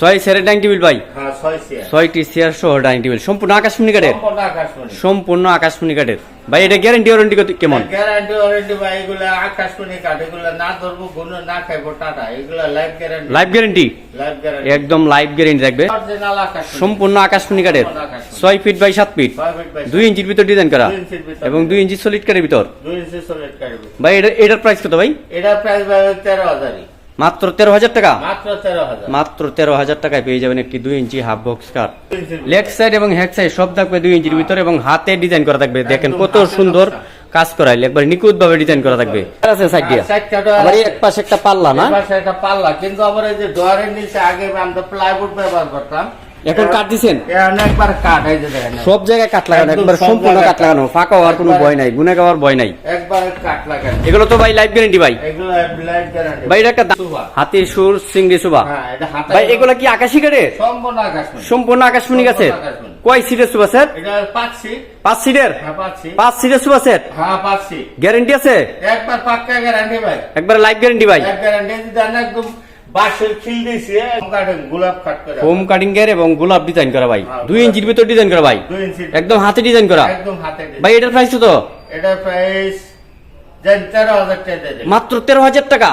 ছয় সেরের dining table ভাই? হ্যাঁ ছয়টি চেয়ার সহ ডাইনিং টেবিল সম্পূর্ণ আকাশমণি কাঠের? সম্পূর্ণ আকাশমণি। কাঠের। ভাই এটা গ্যারান্টি ওয়ারেন্টি কেমন? গ্যারান্টি ওয়ারেন্টি বা এগুলা আকাশমণি কাঠ এগুলা না ধরবো গুণ না খাইবো টাটা। এগুলা life guarantee life guarantee life guarantee একদম লাইফ গ্যারান্টি আকাশমণি। সম্পূর্ণ আকাশমণি কাঠের। ছয় ফিট বাই সাত ফিট দুই ইঞ্চির ভিতর ডিজাইন করা। এবং দুই ইঞ্চি সলিড কাঠের ভিতর। দুই ইঞ্চি সলিড কাটবে ভাই এটা এটার প্রাইস কত ভাই? এটা প্রাইস ভাই তেরো হাজারই। মাত্র তেরো হাজার টাকা? মাত্র তেরো হাজার। টাকায় পেয়ে যাবেন একটি দুই ইঞ্চি হাফ বক্স কার লেফট লেগ সাইড এবং হেড সাইড সব থাকবে দুই ইঞ্চির ভিতরে এবং হাতে ডিজাইন করা থাকবে। দেখেন কত সুন্দর কাজ করাইলে একবার নিখুঁত ভাবে ডিজাইন করা থাকবে। আছে সাইড দিয়া? আর সাইডটা তো আবার এক পাশে একটা পাল্লা না? একটা পাল্লা। কিন্তু আবার এই যে ডোয়ারের নিচে আগে আমরা প্লাইউড ব্যবহার করতাম। এখন কাঠ দিছেন? একবার কাঠ এই যে দেখেন। সব জায়গায় কাঠ লাগানো একবার সম্পূর্ণ কাঠ লাগানো ফাঁকা হওয়ার কোনো ভয় নাই গুনে গাওয়ার ভয় নাই। একবার কাঠ লাগানো। এগুলো তো ভাই লাইফ গ্যারেন্টি ভাই। এগুলো ব্লাইট গ্যারান্টি ভাই এটা একটা হাতির সুর সিংড়ি সুবা। হ্যাঁ ভাই এগুলো কি আকাশি কাঠের সম্পূর্ণ আকাশমণি। সম্পূর্ণ আকাশমণি আকাশমণি। কয় সিটের সুবা স্যার এটা পাঁচ সিটের হ্যাঁ পাঁচ সিটের সুবা সেট হ্যাঁ পাচ্ছি গ্যারেন্টি আছে? একবার পাক্কা গ্যারান্টি ভাই। একবার লাইফ গ্যারেন্টি ভাই। গ্যারান্টি একদম বাঁশের খিল দিয়েছি কাঠের গোলাপ কাট করে হোম কাটিং এর এবং গোলাপ ডিজাইন করা ভাই। হ্যাঁ, দুই ইঞ্চির ভিতর ডিজাইন করা ভাই। একদম হাতে ডিজাইন করা। একদম হাতে ভাই এটার প্রাইস কত? এটা প্রাইস তেরো হাজার টাকা মাত্র তেরো হাজার টাকা?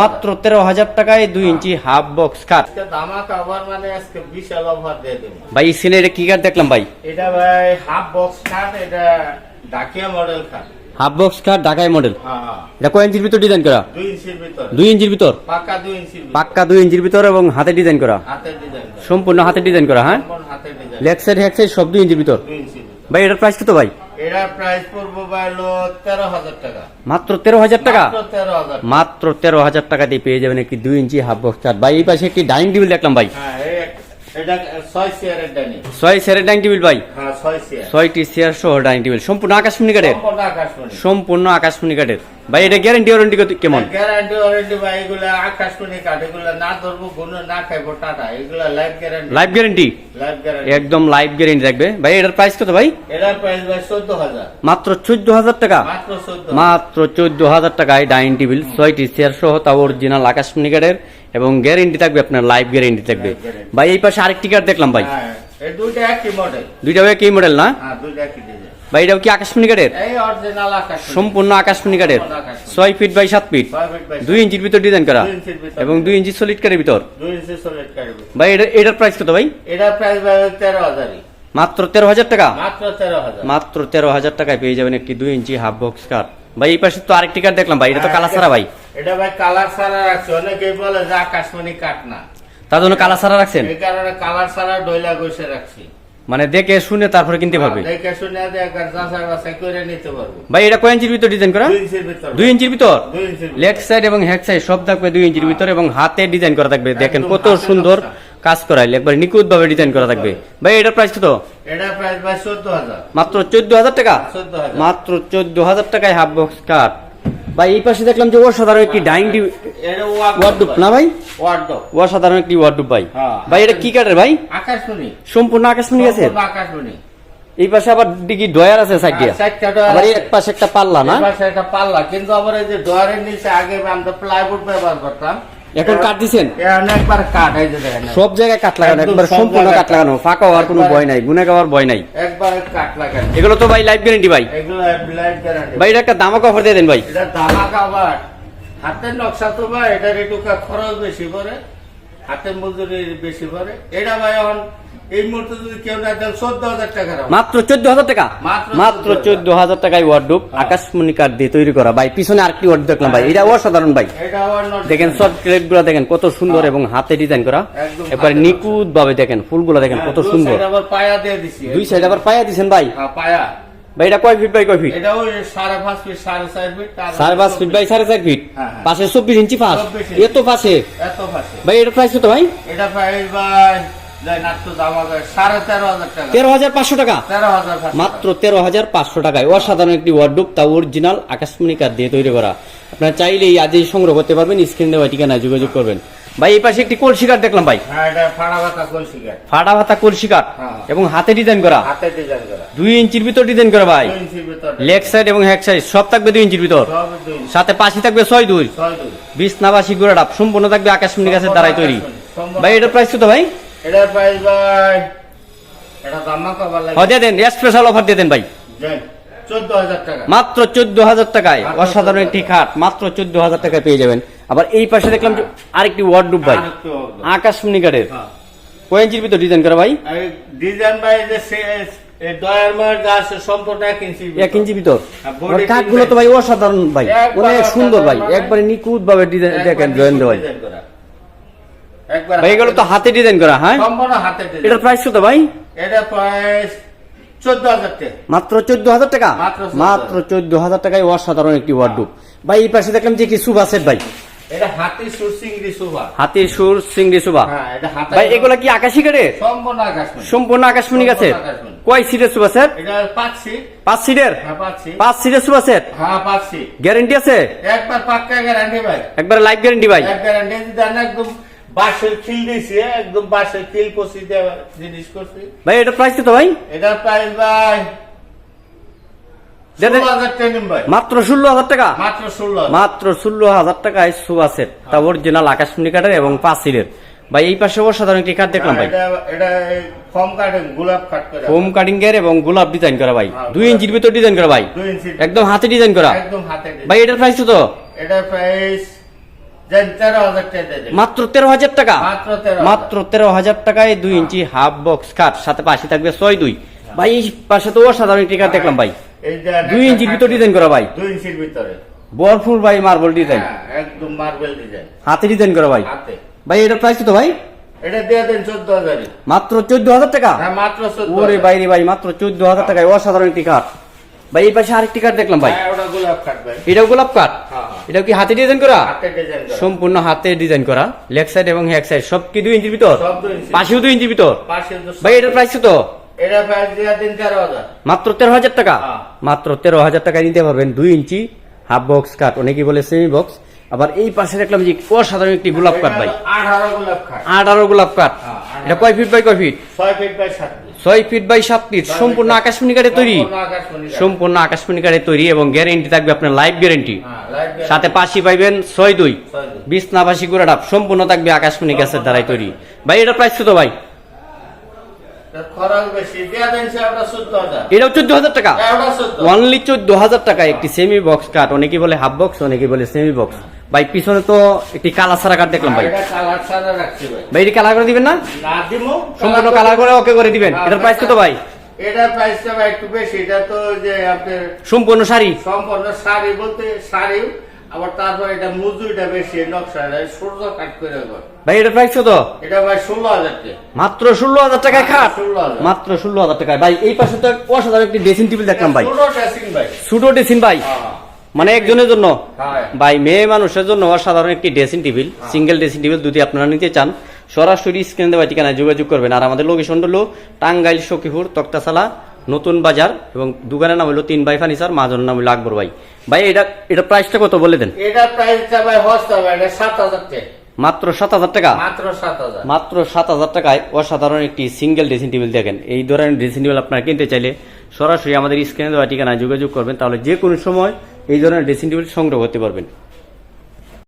মাত্র তেরো হাজার। টাকায় দুই ইঞ্চি হাফ বক্স মানে দিয়ে ভাই এটা কি দেখলাম ভাই? এটা ভাই হাফ বক্স খাট এটা ডাকিয়া মডেল খাট হাফ বক্স কাঠ ঢাকায় মডেল এটা কয় ইঞ্চির ভিতর ডিজাইন করা? দুই ইঞ্চির ভিতর। পাক্কা দুই ইঞ্চির ভিতর। এবং হাতে ডিজাইন করা? সম্পূর্ণ হাতে ডিজাইন করা হ্যাঁ? লেগ সাইড হ্যাক সাইড সব দুই ইঞ্চির ভিতর? ভাই এটার প্রাইস কত ভাই? এটার প্রাইস পড়ব ভাই তেরো হাজার টাকা। মাত্র তেরো হাজার টাকা? মাত্র তেরো হাজার টাকা। দিয়ে পেয়ে যাবেন একটি দুই ইঞ্চি হাফ বক্স কাঠ ভাই এই পাশে একটি ডাইনিং টেবিল দেখলাম ভাই। হ্যাঁ এটা ছয় চেয়ারের ডাইনিং। ডাইনিং টেবিল ভাই? হ্যাঁ চেয়ার। সহ ডাইনিং টেবিল। সম্পূর্ণ আকাশমণি কাঠের সম্পূর্ণ আকাশমণি। সম্পূর্ণ আকাশমণি কাঠের ভাই এটা গ্যারান্টি ওয়ারেন্টি কেমন? গ্যারান্টি ওয়ারেন্টি বা এগুলা আকাশমণি কাঠ এগুলা না ধরবো গুণ না খাইবো টাটা। এগুলা life guarantee life guarantee life guarantee একদম লাইফ গ্যারান্টি থাকবে ভাই এটার প্রাইস কত ভাই? এটার প্রাইস ভাই হাজার। মাত্র চোদ্দ হাজার টাকা? মাত্র চোদ্দ মাত্র চোদ্দ হাজার টাকায় ডাইনিং টেবিল ছয়টি চেয়ার সহ তা অরিজিনাল আকাশমণি কাঠের এবং গ্যারেন্টি থাকবে আপনার লাইফ গ্যারেন্টি থাকবে। ভাই এই পাশে আরেকটি কাঠ দেখলাম ভাই। হ্যাঁ দুইটা একই মডেল না? হ্যাঁ ভাই এটাও কি আকাশমণি কাঠের? সম্পূর্ণ আকাশমণি কাঠের। ছয় ফিট বাই সাত ফিট দুই ইঞ্চির ভিতর ডিজাইন করা। এবং দুই ইঞ্চি সলিড কাঠের ভিতর। ভাই এটা এটার প্রাইস কত ভাই? এটার প্রাইস তেরো হাজারই। মাত্র তেরো হাজার টাকা? মাত্র তেরো হাজার। মাত্র তেরো হাজার টাকায় পেয়ে যাবেন একটি দুই ইঞ্চি হাফ বক্স কাঠ ভাই এই পাশে তো আরেকটি কাঠ দেখলাম ভাই এটা তো কালা সারা ভাই। এটা ভাই কালার সারা রাখছে। অনেকেই বলে যে আকাশমণি কাঠ না। তার জন্য কালা সারা রাখছেন? এই কারণে কালার সারা ডইলা বসে রাখছি। মানে দেখে শুনে তারপরে কিনতে পারবে? দেখে শুনে দেখে যাচাই বাছাই করে নিতে পারব। ভাই এটা কয় ইঞ্চির ভিতর ডিজাইন করা? দুই ইঞ্চির ভিতর। দুই ইঞ্চির ভিতর। লেগ সাইড এবং হ্যাক সাইড সব থাকবে দুই ইঞ্চির ভিতর এবং হাতে ডিজাইন করা থাকবে। দেখেন কত সুন্দর। কাজ করা একবার নিখুঁত ভাবে ডিজাইন করা থাকবে। ভাই এটার প্রাইস কত? এটা প্রাইস ভাই চোদ্দ হাজার মাত্র চোদ্দ হাজার টাকা? চোদ্দ হাজার মাত্র চোদ্দ হাজার টাকায় হাফ বক্স কাঠ ভাই এই পাশে দেখলাম যে অসাধারণ একটি ডাইনিং এটা ওয়ার্ডুপ না ভাই? ওয়ার্ডুপ অসাধারণ একটি ওয়ার্ডুপ ভাই। হ্যাঁ। ভাই এটা কি কাঠের ভাই? আকাশমণি। সম্পূর্ণ আকাশমণি আছে? আকাশমণি। এই পাশে আবার ডিগি ডয়ার আছে সাইড দিয়ে। আর আবার এক পাশে একটা পাল্লা না? পাশে একটা পাল্লা কিন্তু আবার এই যে ডয়ারের নিচে আগে আমরা প্লাইউড ব্যবহার করতাম। এখন কাট দিছেন? একবার কাট এই যে দেখেন। সব জায়গায় কাট লাগানো একবার সম্পূর্ণ কাট লাগানো ফাঁকা হওয়ার কোনো ভয় নাই গুনে খাওয়ার ভয় নাই। একবার কাট লাগান। এগুলো তো ভাই লাইফ গ্যারেন্টি ভাই। এগুলো ব্লাইট গ্যারান্টি ভাই এটা একটা দামা অফার দিয়ে দেন ভাই। এটা ধামাকা আবার হাতের নকশা তো ভাই এটার একটু খরচ বেশি করে হাতের মজুরি বেশি করে এটা ভাই এখন এই মুহূর্তে যদি কেউ না দেন চোদ্দ হাজার টাকা মাত্র চোদ্দ হাজার টাকা? মাত্র মাত্র 14,000 চোদ্দ হাজার টাকায় হ্যাঁ। আকাশমণি কাঠ দিয়ে তৈরি করা। ভাই পিছনে আরেকটি ওয়ার্ড দেখলাম ভাই? এটা অসাধারণ ভাই। দেখেনগুলা দেখেন কত সুন্দর এবং হাতে ডিজাইন করা। হাতে নিখুঁত ভাবে দেখেন ফুলগুলো দেখেন হ্যাঁ, কত সুন্দর। আবার পায়া দিয়ে দিছি। দুই সাইড আবার পায়া দিছেন ভাই। হ্যাঁ, পায়া। ভাই এটা কয় ফিট বাই কয় ফিট সাড়ে পাঁচ ফিট সাড়ে চার ফিট সাড়ে পাঁচ ফিট বাই সাড়ে চার ফিট হ্যাঁ, হ্যাঁ। পাশে চব্বিশ ইঞ্চি পাশ 24 ইঞ্চি। এত পাশে এত পাশে ভাই এটা প্রাইস কত ভাই? এটা প্রাইস ভাই তেরো হাজার পাঁচশো টাকা? মাত্র তেরো হাজার পাঁচশো টাকায়। অসাধারণ একটি তা অরিজিনাল আকাশমণি কাঠ দিয়ে তৈরি করা। আপনারা চাইলেই আজই সংগ্রহ করতে পারবেন। স্ক্রিন দেওয়া ঠিকানায় যোগাযোগ করবেন। ভাই এই পাশে একটি কলসি কাঠ দেখলাম ভাই। হ্যাঁ এটা ফাটা ভাতা কলসি কাঠ। হ্যাঁ। এবং হাতে ডিজাইন করা। দুই ইঞ্চির ভিতর ডিজাইন করা ভাই। লেগ সাইড এবং হ্যাক সাইড সব থাকবে দুই ইঞ্চির ভিতর। সাথে পাশি থাকবে ছয় দুই। বিছনাবাসী গোড়াডাপ সম্পূর্ণ থাকবে আকাশমণি গাছের দ্বারাই তৈরি। ভাই এটার প্রাইস কত ভাই? প্রাইস ভাই। এটা দামা কবার লাগে দিয়ে দেন স্পেশাল অফার দিয়ে দেন ভাই। চোদ্দ মাত্র চোদ্দ হাজার টাকায় অসাধারণ একটি খাট মাত্র চোদ্দ হাজার টাকায় পেয়ে যাবেন। আবার এই পাশে দেখলাম আরেকটি ওয়ার্ডরোব ভাই। আকাশমণি কাঠের হ্যাঁ। কয় ইঞ্চির ভিতর ডিজাইন করা ভাই? ডিজাইন ভাই যে সে- এই দয়ার মার গাছ সম্পূর্ণ এক ইঞ্চি ভিতর। কাঠগুলো তো ভাই অসাধারণ ভাই। অনেক সুন্দর ভাই। একবারে নিখুঁত ভাবে ডিজাইন দেখেন জয়েন দেওয়া ভাই। ডিজাইন ভাই এগুলো তো হাতে ডিজাইন করা হ্যাঁ? সম্পূর্ণ হাতে ডিজাইন। এটার প্রাইস কত ভাই? এটা প্রাইস চোদ্দ হাজার টাকা। মাত্র চোদ্দ হাজার টাকা? মাত্র চোদ্দ হাজার। টাকায় অসাধারণ একটি ওয়ার্ডরোব ভাই এই পাশে দেখলাম যে কি সুবা সেট ভাই। এটা হাতি সুর সিংড়ি সুভা হাতির সুর সিংড়ি সুবা। হ্যাঁ এটা হাতে ভাই এগুলা কি আকাশি কাঠের সম্পূর্ণ আকাশমণি। সম্পূর্ণ আকাশমণি গাছের? কয় সিটের সুবা সেট এটা পাঁচ সিটের হ্যাঁ পাঁচ সিটের সুবা সেট হ্যাঁ গ্যারেন্টি আছে? একবার পাক্কা গ্যারান্টি ভাই। একবার লাইফ গ্যারেন্টি ভাই। গ্যারান্টি একদম বাঁশের খিল দিয়েছি একদম বাঁশের খিল পচি দেওয়া জিনিস করছি। ভাই এটার প্রাইস কত ভাই? এটার প্রাইস ভাই নিন ভাই। মাত্র ষোলো হাজার টাকা? মাত্র ষোলো হাজার। মাত্র ষোলো হাজার টাকায় সুবা সেট তা অরিজিনাল আকাশমণি কাঠের এবং পাঁচ ভাই এই পাশে অসাধারণ একটি কাঠ দেখলাম ভাই? এটা এটা ফর্ম কাটে এর এবং গোলাপ ডিজাইন করা ভাই। হ্যাঁ, দুই ইঞ্চির ভিতর ডিজাইন করা ভাই। একদম হাতে ডিজাইন করা। ভাই এটার প্রাইস কত? এটার প্রাইস মাত্র তেরো হাজার টাকা? মাত্র তেরো হাজার। টাকায় দুই ইঞ্চি হাফ বক্স কাঠ সাথে পাশে থাকবে ছয় দুই। ভাই এই পাশে তো অসাধারণ একটি কাঠ দেখলাম ভাই। দুই ইঞ্চির ভিতর ডিজাইন করা ভাই। দুই ইঞ্চির ভিতরে। বরফুল ভাই মার্বল ডিজাইন হ্যাঁ, একদম মার্বেল ডিজাইন হাতে ডিজাইন করা ভাই। ভাই এটার প্রাইস কত ভাই? এটা দিয়ে দেন চোদ্দ হাজারই। মাত্র চোদ্দ হাজার টাকা? হ্যাঁ মাত্র ওরে বাইরে ভাই মাত্র চোদ্দ হাজার টাকায় অসাধারণ একটি কাঠ। ভাই এই পাশে আরেকটি কাঠ দেখলাম ভাই। হ্যাঁ গোলাপ এটাও গোলাপ কাঠ হ্যাঁ, হ্যাঁ। এটাও কি হাতে ডিজাইন করা? সম্পূর্ণ হাতে ডিজাইন করা। লেগ সাইড এবং হ্যাক সাইড সব কি দুই ইঞ্চির ভিতর? সব দুই ইঞ্চি। পাশেও দুই ইঞ্চির ভিতর? ভাই এটার প্রাইস এটা হাজার। মাত্র তেরো হাজার টাকা। মাত্র তেরো হাজার টাকায় নিতে পারবেন দুই ইঞ্চি হাফ বক্স কাঠ অনেকেই বলে সেমি বক্স আবার এই পাশে দেখলাম যে অসাধারণ একটি গোলাপ কাঠ ভাই। এটা আঠারো গোলাপ কাট আঠারো গোলাপ কাঠ এটা কয় ফিট বাই কয় ফিট ছয় ফিট বাই সাত ফিট ছয় ফিট বাই সাত ফিট সম্পূর্ণ ফিট। আকাশমণি কাঠে তৈরি। সম্পূর্ণ আকাশমণি কাঠ। সম্পূর্ণ কাঠে তৈরি এবং গ্যারেন্টি থাকবে আপনার লাইফ গ্যারেন্টি সাথে পাশি পাইবেন ছয় দুই। বিছনা পাশি গোড়াটাপ সম্পূর্ণ থাকবে আকাশমণি গাছের দ্বারাই তৈরি। ভাই এটা প্রাইস কত ভাই? হাজার। এটাও চোদ্দ হাজার টাকা? ওটা অনলি চোদ্দ হাজার টাকা একটি সেমি বক্স কাঠ অনেকে বলে হাফ বক্স অনেকে বলে সেমি বক্স ভাই পিছনে তো একটি কালা সারা কাঠ দেখলাম ভাই। ভাই। এটি কালার করে দিবেন না? সম্পূর্ণ কালার করে ওকে করে দিবেন। এটার প্রাইস কত ভাই? এটার প্রাইসটা ভাই একটু বেশি এটা তো যে আপনার সম্পূর্ণ শাড়ি? সম্পূর্ণ শাড়ি বলতে শাড়ি আবার তারপর এটা মজুরিটা বেশি নকশা সূর্য কাট করে ভাই এটার প্রাইস কত? এটা ভাই ষোলো হাজার টাকা। মাত্র ষোলো হাজার টাকায় খাট? মাত্র ষোলো হাজার টাকায়। ভাই এই পাশে তো অসাধারণ একটি ড্রেসিং টেবিল দেখলাম ভাই। ড্রেসিং ভাই। সুটো ড্রেসিং ভাই। মানে একজনের জন্য। হ্যাঁ। ভাই মেয়ে মানুষের জন্য অসাধারণ একটি dressing table single dressing table যদি আপনারা নিতে চান। সরাসরি স্ক্রিন দেওয়া ঠিকানায় যোগাযোগ করবেন। আর আমাদের লোকেশন হলো টাঙ্গাইল সখীপুর তক্তাশালা নতুন বাজার এবং দোকানের নাম হলো তিন ভাই ফার্নিচার মাজন নাম হলো আকবর ভাই। ভাই এটা এটা প্রাইসটা কত বলে দেন? এটার প্রাইসটা ভাই হস্ত ভাই এটা সাত হাজার টাকা। মাত্র সাত হাজার টাকা? মাত্র সাত হাজার। টাকায় অসাধারণ একটি সিঙ্গেল ড্রেসিং টেবিল দেখেন। এই ধরনের ড্রেসিং টেবিল আপনারা কিনতে চাইলে সরাসরি আমাদের স্ক্রিনে দেওয়া ঠিকানায় যোগাযোগ করবেন, তাহলে যে কোনো সময় এই ধরনের ড্রেসিং টেবিল সংগ্রহ করতে পারবেন।